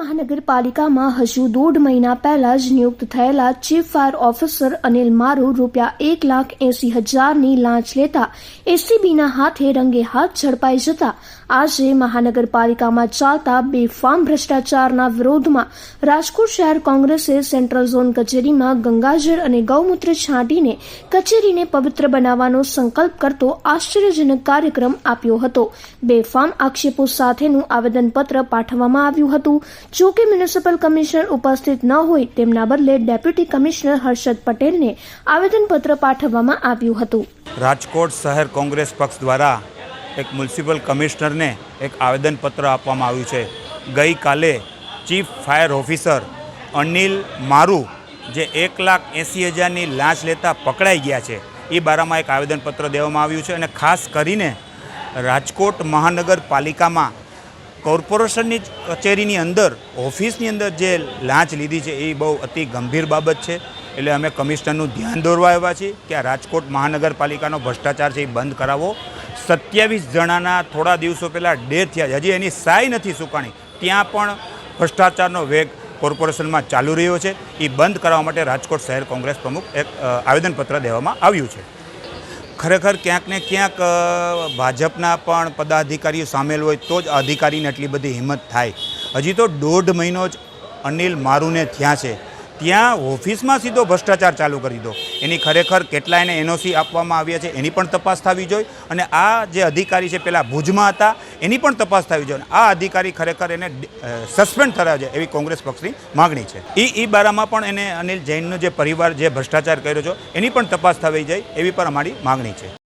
મહાનગરપાલિકામાં હજુ દોઢ મહિના પહેલા જ નિયુક્ત થયેલા ચીફ ફાયર ઓફિસર અનિલ મારુ રૂપિયા એક લાખ એસી હજારની લાંચ લેતા એસીબીના હાથે રંગે હાથ ઝડપાઈ જતા આજે મહાનગરપાલિકામાં ચાલતા બેફામ ભ્રષ્ટાચારના વિરોધમાં રાજકોટ શહેર કોંગ્રેસે સેન્ટ્રલ ઝોન કચેરીમાં ગંગાજળ અને ગૌમૂત્ર છાંટીને કચેરીને પવિત્ર બનાવવાનો સંકલ્પ કરતો આશ્ચર્યજનક કાર્યક્રમ આપ્યો હતો. બેફામ આક્ષેપો સાથેનું આવેદનપત્ર પાઠવવામાં આવ્યું હતું. જો કે મ્યુનિસિપલ કમિશનર ઉપસ્થિત ન હોય તેમના બદલે ડેપ્યુટી કમિશનર હર્ષદ પટેલને આવેદનપત્ર પાઠવવામાં આવ્યું હતું. રાજકોટ શહેર કોંગ્રેસ પક્ષ દ્વારા એક મ્યુનિસિપલ કમિશનરને એક આવેદનપત્ર આપવામાં આવ્યું છે. ગઈકાલે ચીફ ફાયર ઓફિસર અનિલ મારુ, જે એક લાખ એંસી હજારની લાંચ લેતા પકડાઈ ગયા છે, એ બારામાં એક આવેદનપત્ર દેવામાં આવ્યું છે અને ખાસ કરીને રાજકોટ મહાનગરપાલિકામાં કોર્પોરેશનની કચેરીની અંદર, ઓફિસની અંદર જે લાંચ લીધી છે એ બહુ અતિ ગંભીર બાબત છે. એટલે અમે કમિશનરનું ધ્યાન દોરવા આવ્યા છીએ કે આ રાજકોટ મહાનગરપાલિકાનો ભ્રષ્ટાચાર છે એ બંધ કરાવો. સત્યાવીસ જણાના થોડા દિવસો પહેલાં ડેથ થયા હજી એની સાય નથી સુકાણી. ત્યાં પણ ભ્રષ્ટાચારનો વેગ કોર્પોરેશનમાં ચાલુ રહ્યો છે. એ બંધ કરાવવા માટે રાજકોટ શહેર કોંગ્રેસ પ્રમુખ એક આવેદનપત્ર દેવામાં આવ્યું છે. ખરેખર ક્યાંક ને ક્યાંક ભાજપના પણ પદાધિકારીઓ સામેલ હોય તો જ અધિકારીને એટલી બધી હિંમત થાય. હજી તો દોઢ મહિનો જ અનિલ મારુને થયા છે. ત્યાં ઓફિસમાં સીધો ભ્રષ્ટાચાર ચાલુ કરી દો. એની ખરેખર કેટલા એને એનઓસી આપવામાં આવ્યા છે, એની પણ તપાસ થવી જોઈએ. અને આ જે અધિકારી છે, પેલા ભુજમાં હતા, એની પણ તપાસ થવી જોઈએ. આ અધિકારી ખરેખર એને સસ્પેન્ડ છે એવી કોંગ્રેસ પક્ષની માગણી છે. એ એ બારામાં પણ એને અનિલ જૈનનો જે પરિવાર જે ભ્રષ્ટાચાર કર્યો છે, એની પણ તપાસ થવી જોઈએ એવી પણ અમારી માગણી છે.